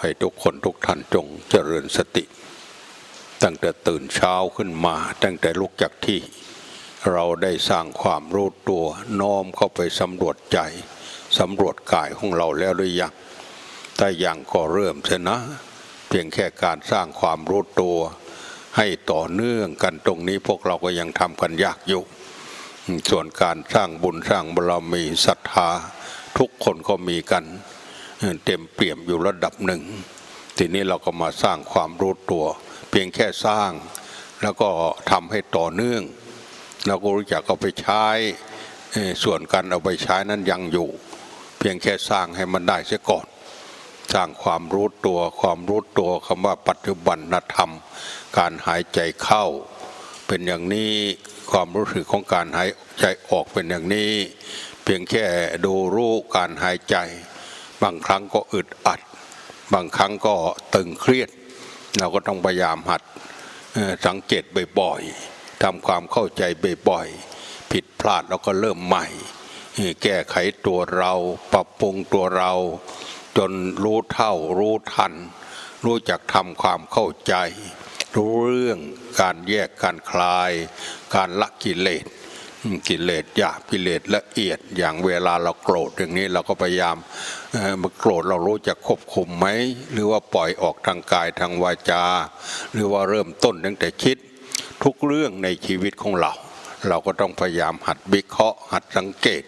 ให้ทุกคนทุกท่านจงเจริญสติ ตั้งแต่ตื่นเช้าขึ้นมา ตั้งแต่ลุกจากที่ เราได้สร้างความรู้ตัวน้อมเข้าไปสำรวจใจสำรวจกายของเราแล้วหรือยังถ้ายังก็เริ่มเถอะนะ เพียงแค่การสร้างความรู้ตัว ให้ต่อเนื่องกันตรงนี้พวกเราก็ยังทำกันยากอยู่ ส่วนการสร้างบุญสร้างบารมีศรัทธา ทุกคนก็มีกัน เต็มเปี่ยมอยู่ระดับหนึ่ง ทีนี้เราก็มาสร้างความรู้ตัว เพียงแค่สร้าง แล้วก็ทำให้ต่อเนื่องเราก็รู้จักเอาไปใช้ส่วนการเอาไปใช้นั้นยังอยู่ เพียงแค่สร้างให้มันได้เสียก่อน สร้างความรู้ตัวความรู้ตัวคำว่าปัจจุบันธรรม การหายใจเข้า เป็นอย่างนี้ความรู้สึกของการหายใจออกเป็นอย่างนี้ เพียงแค่ดูรู้การหายใจ บางครั้งก็อึดอัด บางครั้งก็ตึงเครียด เราก็ต้องพยายามหัดสังเกตบ่อยๆทำความเข้าใจบ่อยๆผิดพลาดแล้วก็เริ่มใหม่ แก้ไขตัวเราปรับปรุงตัวเรา จนรู้เท่ารู้ทัน รู้จักทำความเข้าใจ รู้เรื่องการแยกการคลาย การละกิเลส กิเลสหยาบกิเลสละเอียดอย่างเวลาเราโกรธอย่างนี้เราก็พยายามเมื่อโกรธเรารู้จักควบคุมไหมหรือว่าปล่อยออกทางกายทางวาจา หรือว่าเริ่มต้นตั้งแต่คิด ทุกเรื่องในชีวิตของเรา เราก็ต้องพยายามหัดวิเคราะห์ หัดสังเกต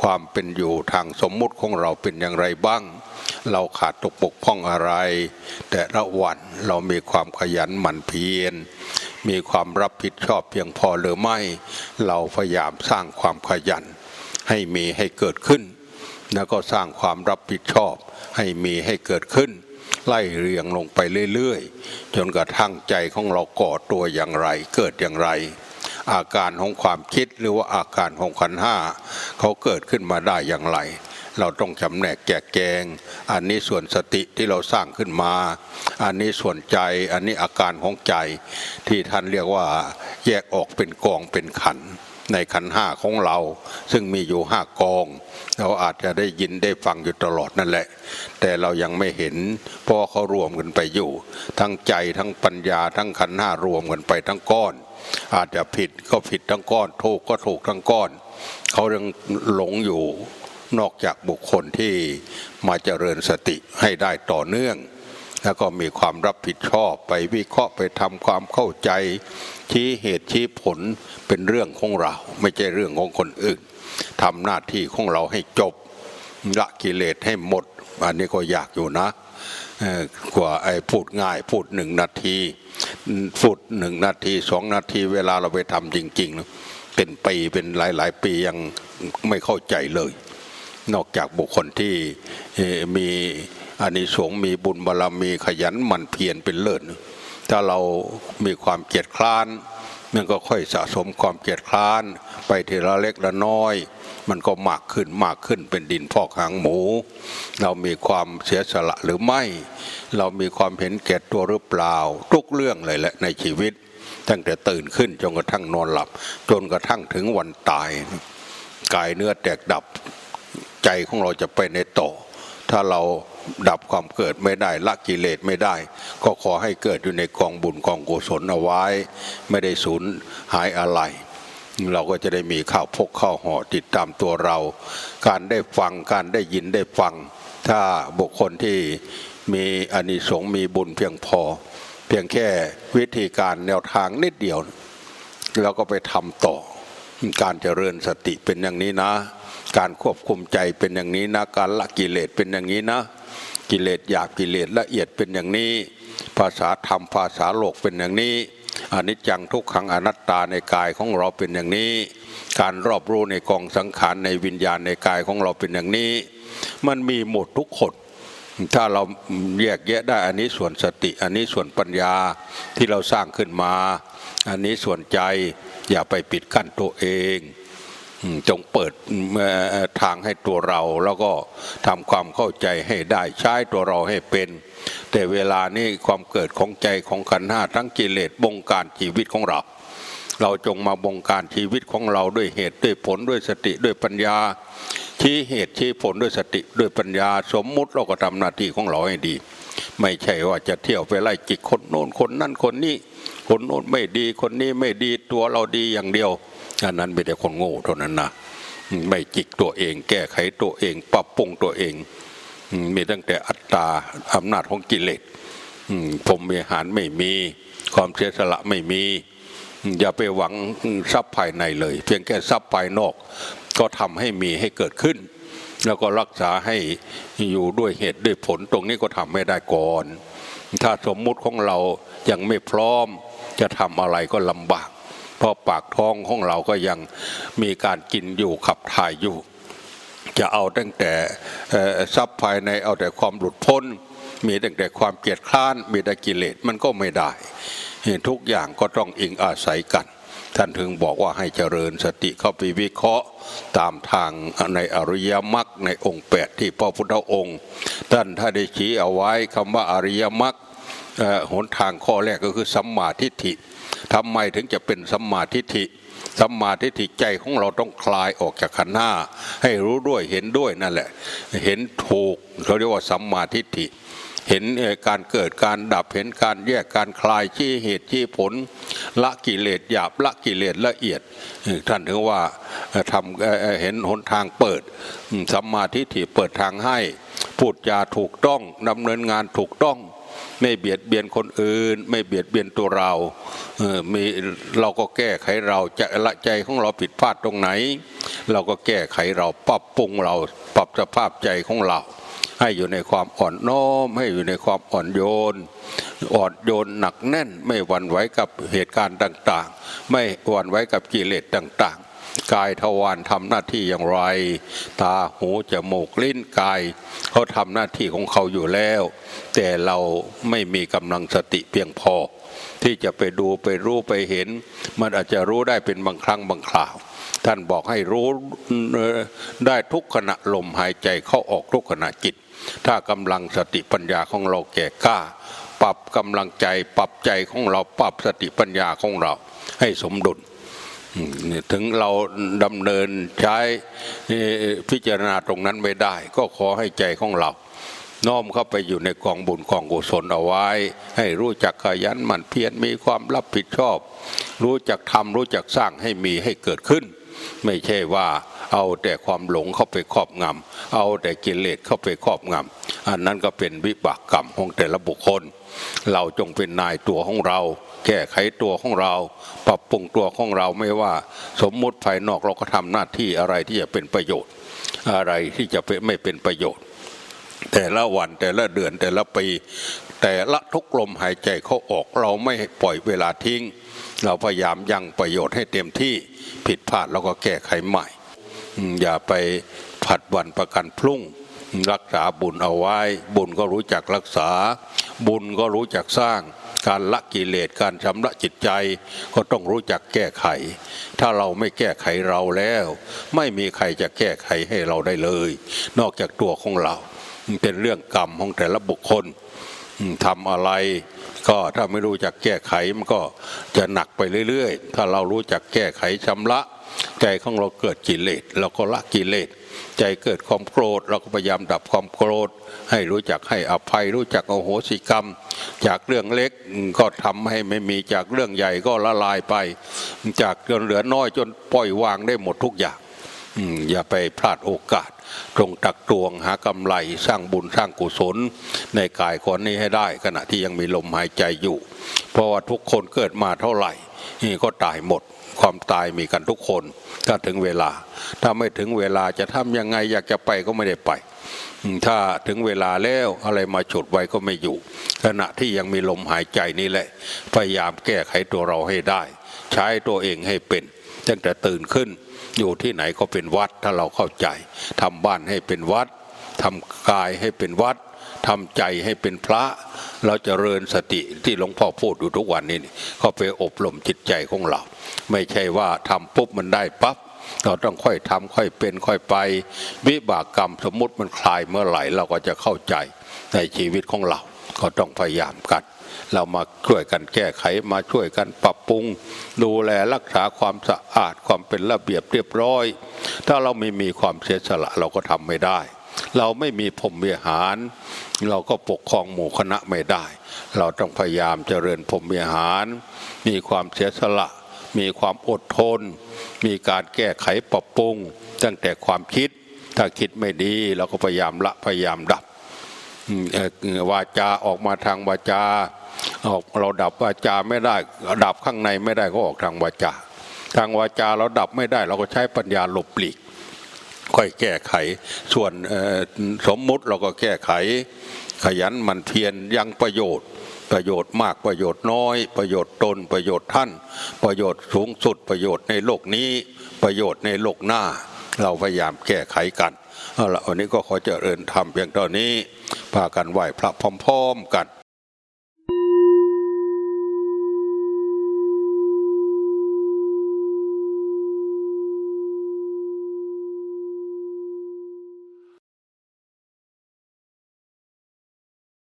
ความเป็นอยู่ทางสมมุติของเราเป็นอย่างไรบ้าง เราขาดตกบกพร่องอะไร แต่ละวันเรามีความขยันหมั่นเพียร มีความรับผิดชอบเพียงพอหรือไม่ เราพยายามสร้างความขยัน ให้มีให้เกิดขึ้น แล้วก็สร้างความรับผิดชอบ ให้มีให้เกิดขึ้น ไล่เรียงลงไปเรื่อยๆ จนกระทั่งใจของเราก่อตัวอย่างไร เกิดอย่างไร อาการของความคิดหรือว่าอาการของขันห้าเขาเกิดขึ้นมาได้อย่างไร เราต้องจำแนกแจกแจง อันนี้ส่วนสติที่เราสร้างขึ้นมา อันนี้ส่วนใจ อันนี้อาการของใจที่ท่านเรียกว่าแยกออกเป็นกองเป็นขันในขันห้าของเรา ซึ่งมีอยู่ห้ากอง เราอาจจะได้ยินได้ฟังอยู่ตลอดนั่นแหละ แต่เรายังไม่เห็นเพราะเขารวมกันไปอยู่ ทั้งใจทั้งปัญญาทั้งขันห้ารวมกันไปทั้งก้อน อาจจะผิดก็ผิดทั้งก้อนถูกก็ถูกทั้งก้อน เขายังหลงอยู่ นอกจากบุคคลที่มาเจริญสติให้ได้ต่อเนื่อง แล้วก็มีความรับผิดชอบไปวิเคราะห์ไปทำความเข้าใจชี้เหตุชี้ผลเป็นเรื่องของเรา ไม่ใช่เรื่องของคนอื่นทำหน้าที่ของเราให้จบละกิเลสให้หมด อันนี้ก็อยากอยู่นะกว่าไอ้พูดง่ายพูดหนึ่งนาทีพูดหนึ่งนาทีสองนาทีเวลาเราไปทำจริง ๆ เป็นปีเป็นหลาย ๆ ปียังไม่เข้าใจเลย นอกจากบุคคลที่มีอานิสงส์มีบุญบารมีขยันหมั่นเพียรเป็นเลิศถ้าเรามีความเกียจคร้านมันก็ค่อยสะสมความเกียจคร้าน ไปทีละเล็กละน้อย มันก็มากขึ้นมากขึ้นเป็นดินพอกหางหมู เรามีความเสียสละหรือไม่ เรามีความเห็นแก่ตัวหรือเปล่า ทุกเรื่องเลยแหละในชีวิต ตั้งแต่ตื่นขึ้นจนกระทั่งนอนหลับ จนกระทั่งถึงวันตาย กายเนื้อแตกดับ ใจของเราจะไปในต่อ ถ้าเราดับความเกิดไม่ได้ละกิเลสไม่ได้ ก็ขอให้เกิดอยู่ในกองบุญกองกุศลเอาไว้ ไม่ได้สูญหายอะไร เราก็จะได้มีข้าวพกข้าวห่อติดตามตัวเรา การได้ฟังการได้ยินได้ฟัง ถ้าบุคคลที่มีอานิสงส์มีบุญเพียงพอ เพียงแค่วิธีการแนวทางนิดเดียวเราก็ไปทำต่อการเจริญสติเป็นอย่างนี้นะ การควบคุมใจเป็นอย่างนี้นะการละกิเลสเป็นอย่างนี้นะ กิเลสหยาบกิเลสละเอียดเป็นอย่างนี้ ภาษาธรรมภาษาโลกเป็นอย่างนี้อนิจจังทุกขังอนัตตาในกายของเราเป็นอย่างนี้ การรอบรู้ในกองสังขารในวิญญาณในกายของเราเป็นอย่างนี้ มันมีหมดทุกคนถ้าเราแยกแยะได้อันนี้ส่วนสติ อันนี้ส่วนปัญญาที่เราสร้างขึ้นมา อันนี้ส่วนใจอย่าไปปิดกั้นตัวเอง จงเปิดทางให้ตัวเรา แล้วก็ทำความเข้าใจให้ได้ใช้ตัวเราให้เป็น แต่เวลานี้ความเกิดของใจของขันห้าทั้งกิเลสบงการชีวิตของเรา เราจงมาบงการชีวิตของเราด้วยเหตุด้วยผลด้วยสติด้วยปัญญา ชี้เหตุชี้ผลด้วยสติด้วยปัญญา สมมุติเราก็ทำหน้าที่ของเราให้ดี ไม่ใช่ว่าจะเที่ยวไปไล่จิกคนโน้นคนนั่นคนนี้คนโน้นไม่ดีคนนี้ไม่ดีตัวเราดีอย่างเดียว อันนั้นไม่ได้คนโง่เท่านั้นนะไม่จิกตัวเอง แก้ไขตัวเอง ปรับปรุงตัวเอง มีตั้งแต่อัตตาอำนาจของกิเลสผมมีหารไม่มีความเสียสละไม่มีอืมอย่าไปหวังทรัพย์ภายในเลย เพียงแค่ทรัพย์ภายนอก ก็ทำให้มีให้เกิดขึ้น แล้วก็รักษาให้อยู่ด้วยเหตุด้วยผลตรงนี้ก็ทำไม่ได้ก่อน ถ้าสมมุติของเรายังไม่พร้อมจะทำอะไรก็ลำบาก เพราะปากท้องของเราก็ยังมีการกินอยู่ขับถ่ายอยู่ จะเอาตั้งแต่ทรัพย์ภายในเอาแต่ความหลุดพ้น มีตั้งแต่ความเกลียดคร้านมีแต่กิเลสมันก็ไม่ได้ ทุกอย่างก็ต้องอิงอาศัยกัน ท่านถึงบอกว่าให้เจริญสติเข้าไปวิเคราะห์ตามทางในอริยมรรคในองค์แปดที่พระพุทธองค์ ท่านถ้าได้ชี้เอาไว้คำว่าอริยมรรคหนทางข้อแรกก็คือสัมมาทิฏฐิ ทำไมถึงจะเป็นสัมมาทิฏฐิสัมมาทิฏฐิใจของเราต้องคลายออกจากขันธ์หน้าให้รู้ด้วยเห็นด้วยนั่นแหละ เห็นถูกเขาเรียกว่าสัมมาทิฏฐิเห็นการเกิดการดับเห็นการแยกการคลายชี้เหตุชี้ผล ละกิเลสหยาบละกิเลสละเอียด ท่านถึงว่าทำเห็นหนทางเปิดสัมมาทิฏฐิเปิดทางให้ พูดจาถูกต้องดำเนินงานถูกต้อง ไม่เบียดเบียนคนอื่น ไม่เบียดเบียนตัวเราเออมีเราก็แก้ไขเราจะละใจของเราผิดพลาดตรงไหน เราก็แก้ไขเราปรับปรุงเราปรับสภาพใจของเรา ให้อยู่ในความอ่อนน้อมให้อยู่ในความอ่อนโยนอ่อนโยนหนักแน่น ไม่หวั่นไหวกับเหตุการณ์ต่าง ๆ ไม่หวั่นไหวกับกิเลสต่าง ๆ กายทวารทำหน้าที่อย่างไร ตาหูจมูกลิ้นกายเขาทำหน้าที่ของเขาอยู่แล้ว แต่เราไม่มีกำลังสติเพียงพอ ที่จะไปดูไปรู้ไปเห็น มันอาจจะรู้ได้เป็นบางครั้งบางคราว ท่านบอกให้รู้ได้ทุกขณะลมหายใจเข้าออกทุกขณะจิต ถ้ากำลังสติปัญญาของเราแก่กล้า ปรับกำลังใจปรับใจของเราปรับสติปัญญาของเราให้สมดุล ถึงเราดำเนินใช้พิจารณาตรงนั้นไม่ได้ ก็ขอให้ใจของเรา น้อมเข้าไปอยู่ในกองบุญกองกุศลเอาไว้ ให้รู้จักขยันหมั่นเพียรมีความรับผิดชอบ รู้จักทำรู้จักสร้างให้มีให้เกิดขึ้น ไม่ใช่ว่าเอาแต่ความหลงเข้าไปครอบงำเอาแต่กิเลสเข้าไปครอบงำอันนั้นก็เป็นวิบากกรรมของแต่ละบุคคล เราจงเป็นนายตัวของเรา แก้ไขตัวของเรา ปรับปรุงตัวของเราไม่ว่า สมมุติภายนอกเราก็ทำหน้าที่อะไรที่จะเป็นประโยชน์ อะไรที่จะเป็นไม่เป็นประโยชน์ แต่ละวันแต่ละเดือนแต่ละปีแต่ละทุกลมหายใจเขาออกเราไม่ปล่อยเวลาทิ้ง เราพยายามยังประโยชน์ให้เต็มที่ผิดพลาดเราก็แก้ไขใหม่ อย่าไปผัดวันประกันพรุ่ง รักษาบุญเอาไว้ บุญก็รู้จักรักษา บุญก็รู้จักสร้าง การละกิเลสการชำระจิตใจ ก็ต้องรู้จักแก้ไข ถ้าเราไม่แก้ไขเราแล้ว ไม่มีใครจะแก้ไขให้เราได้เลย นอกจากตัวของเราเป็นเรื่องกรรมของแต่ละบุคคลทำอะไรก็ถ้าไม่รู้จักแก้ไขมันก็จะหนักไปเรื่อย ๆ ถ้าเรารู้จักแก้ไขชำระ ใจของเราเกิดกิเลสเราก็ละกิเลสใจเกิดความโกรธ เราก็พยายามดับความโกรธ ให้รู้จักให้อภัย รู้จักโอโหสิกรรม จากเรื่องเล็กก็ทำให้ไม่มีจากเรื่องใหญ่ก็ละลายไป จากจนเหลือน้อยจนปล่อยวางได้หมดทุกอย่างอืมอย่าไปพลาดโอกาสตรงตักตวงหากำไรสร้างบุญสร้างกุศล ในกายคนนี้ให้ได้ ขณะที่ยังมีลมหายใจอยู่ เพราะว่าทุกคนเกิดมาเท่าไหร่ นี่ก็ตายหมด ความตายมีกันทุกคน ถ้าถึงเวลา ถ้าไม่ถึงเวลาจะทำยังไงอยากจะไปก็ไม่ได้ไปถ้าถึงเวลาแล้วอะไรมาฉุดไว้ก็ไม่อยู่ ขณะที่ยังมีลมหายใจนี่แหละ พยายามแก้ไขตัวเราให้ได้ ใช้ตัวเองให้เป็นตั้งแต่ตื่นขึ้น อยู่ที่ไหนก็เป็นวัดถ้าเราเข้าใจทำบ้านให้เป็นวัดทำกายให้เป็นวัด ทำใจให้เป็นพระ เราจเจริญสติที่หลวงพ่อพูดอยู่ทุกวันนี้ก็ไปอบรมจิตใจของเรา ไม่ใช่ว่าทำปุ๊บมันได้ปั๊บเราต้องค่อยทำค่อยเป็นค่อยไป วิบากกรรมสมมติมันคลายเมื่อไหร่เราก็จะเข้าใจในชีวิตของเรา ก็ต้องพยายามกันเรามาช่วยกันแก้ไขมาช่วยกันปรับปรุง ดูแลรักษาความสะอาดความเป็นระเบียบเรียบร้อย ถ้าเราไม่มีความเสียสละเราก็ทำไม่ได้ เราไม่มีพรมวิหาร เราก็ปกครองหมู่คณะไม่ได้ เราต้องพยายามเจริญพรหมวิหาร มีความเสียสละ มีความอดทน มีการแก้ไขปรับปรุง ตั้งแต่ความคิด ถ้าคิดไม่ดีเราก็พยายามละพยายามดับวาจาออกมาทางวาจาออกเราดับวาจาไม่ได้ดับข้างในไม่ได้ก็ออกทางวาจา ทางวาจาเราดับไม่ได้ เราก็ใช้ปัญญาหลบหลีก ค่อยแก้ไข ส่วนสมมุติเราก็แก้ไข ขยันมันเพียรยังประโยชน์ ประโยชน์มากประโยชน์น้อย ประโยชน์ตนประโยชน์ท่าน ประโยชน์สูงสุดประโยชน์ในโลกนี้ ประโยชน์ในโลกหน้า เราพยายามแก้ไขกันเอาละวันนี้ก็ขอเจริญธรรมเพียงเท่านี้พากันไหว้พระพร้อม ๆ กัน